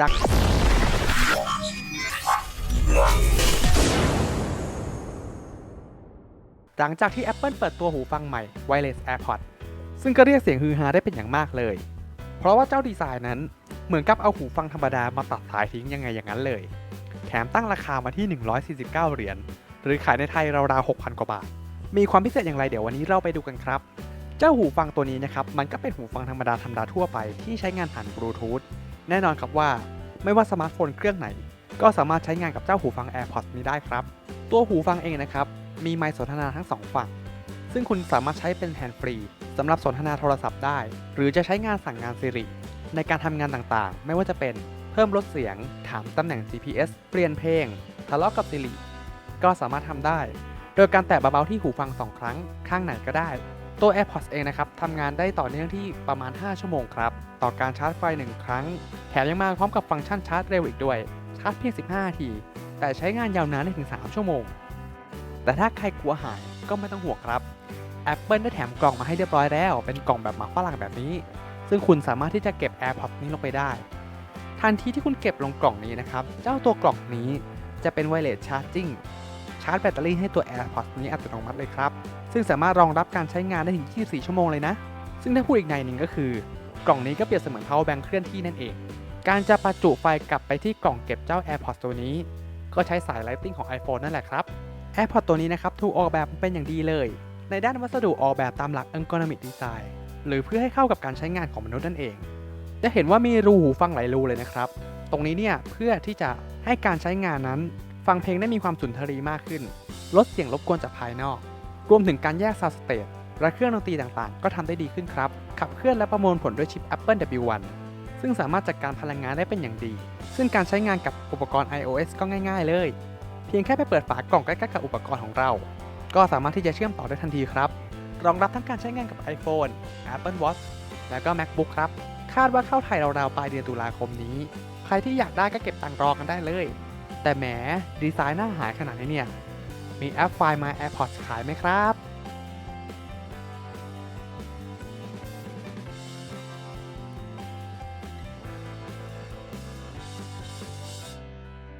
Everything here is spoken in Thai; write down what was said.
จากหลังจากที่ Apple เปิดตัวหูฟังใหม่ Wireless AirPods ซึ่งก็เรียกเสียงฮือฮาได้เป็นอย่างมากเลย เพราะว่าเจ้าดีไซน์นั้นเหมือนกับเอาหูฟังธรรมดามาตัดสายทิ้งยังไงอย่างนั้นเลย แถมตั้งราคามาที่ 149 เหรียญ หรือขายในไทยราวๆ 6,000 กว่าบาท มีความพิเศษอย่างไรเดี๋ยววันนี้เราไปดูกันครับ เจ้าหูฟังตัวนี้นะครับ มันก็เป็นหูฟังธรรมดาธรรมดาทั่วไปที่ใช้งานผ่านบลูทูธ แน่นอนครับว่า ไม่ว่าสมาร์ทโฟนเครื่องไหน ก็สามารถใช้งานกับเจ้าหูฟัง AirPods นี้ได้ครับ ตัวหูฟังเองนะครับ มีไมค์สนทนาทั้งสองฝั่ง ซึ่งคุณสามารถใช้เป็นแฮนด์ฟรีสำหรับสนทนาโทรศัพท์ได้ หรือจะใช้งานสั่งงาน Siri ในการทำงานต่างๆ ไม่ว่าจะเป็นเพิ่มลดเสียง ถามตำแหน่ง GPS เปลี่ยนเพลง ทะเลาะกับ Siri ก็สามารถทำได้ โดยการแตะเบาๆที่หูฟัง 2 ครั้งข้างไหนก็ได้ ตัว AirPods เองนะครับทำงานได้ต่อเนื่องที่ประมาณ 5 ชั่วโมงครับ ต่อการชาร์จไฟ 1 ครั้ง แถมยังมาพร้อมกับฟังก์ชันชาร์จเร็วอีกด้วย ชาร์จเพียง 15นาที แต่ใช้งานยาวนานได้ถึง 3 ชั่วโมง แต่ถ้าใครกลัวหายก็ไม่ต้องห่วงครับ Apple ได้แถมกล่องมาให้เรียบร้อยแล้ว เป็นกล่องแบบหมาฝรั่งแบบนี้ ซึ่งคุณสามารถที่จะเก็บ AirPods นี้ลงไปได้ ทันทีที่คุณเก็บลงกล่องนี้นะครับ เจ้าตัวกล่องนี้จะเป็น Wireless Charging ชาร์จ ชาร์จแบตเตอรี่ให้ตัว AirPods นี้อัตโนมัติเลยครับ ซึ่งสามารถรองรับการใช้งานได้ถึง 24 ชั่วโมงเลยนะ ซึ่งถ้าพูดอีกในหนึ่งก็คือ กล่องนี้ก็เปรียบเสมือน power bank เคลื่อนที่นั่นเอง การจะประจุไฟกลับไปที่กล่องเก็บเจ้า AirPods ตัวนี้ ก็ใช้สาย Lightning ของ iPhone นั่นแหละครับ AirPods ตัวนี้นะครับถูกออกแบบมาเป็นอย่างดีเลย ในด้านวัสดุออกแบบตามหลัก ergonomic design หรือเพื่อให้เข้ากับการใช้งานของมนุษย์นั่นเอง จะเห็นว่ามีรูหูฟังหลายรูเลยนะครับ ตรงนี้เนี่ยเพื่อที่จะให้การใช้งานนั้น ฟังเพลงได้มีความสุนทรีมากขึ้น ลดเสียงรบกวนจากภายนอก รวมถึงการแยก sound stage และเครื่องดนตรีต่างๆ ก็ทำได้ดีขึ้นครับ ขับเคลื่อนและประมวลผลด้วยชิป Apple W1 ซึ่งสามารถจัดการพลังงานได้เป็นอย่างดี ซึ่งการใช้งานกับอุปกรณ์ iOS ก็ง่าย ๆ เลย เพียงแค่ไปเปิดฝากล่องใกล้ๆกับอุปกรณ์ของเรา ก็สามารถที่จะเชื่อมต่อได้ทันทีครับ รองรับทั้งการใช้งานกับ iPhone Apple Watch แล้วก็ MacBook ครับ คาดว่าเข้าไทยราวๆปลายเดือนตุลาคมนี้ ใครที่อยากได้ก็เก็บตังค์รอกันได้เลย แต่แหมดีไซน์หน้าหายขนาดนี้เนี่ย มีแอปไฟล์ My AirPods ขายไหมครับ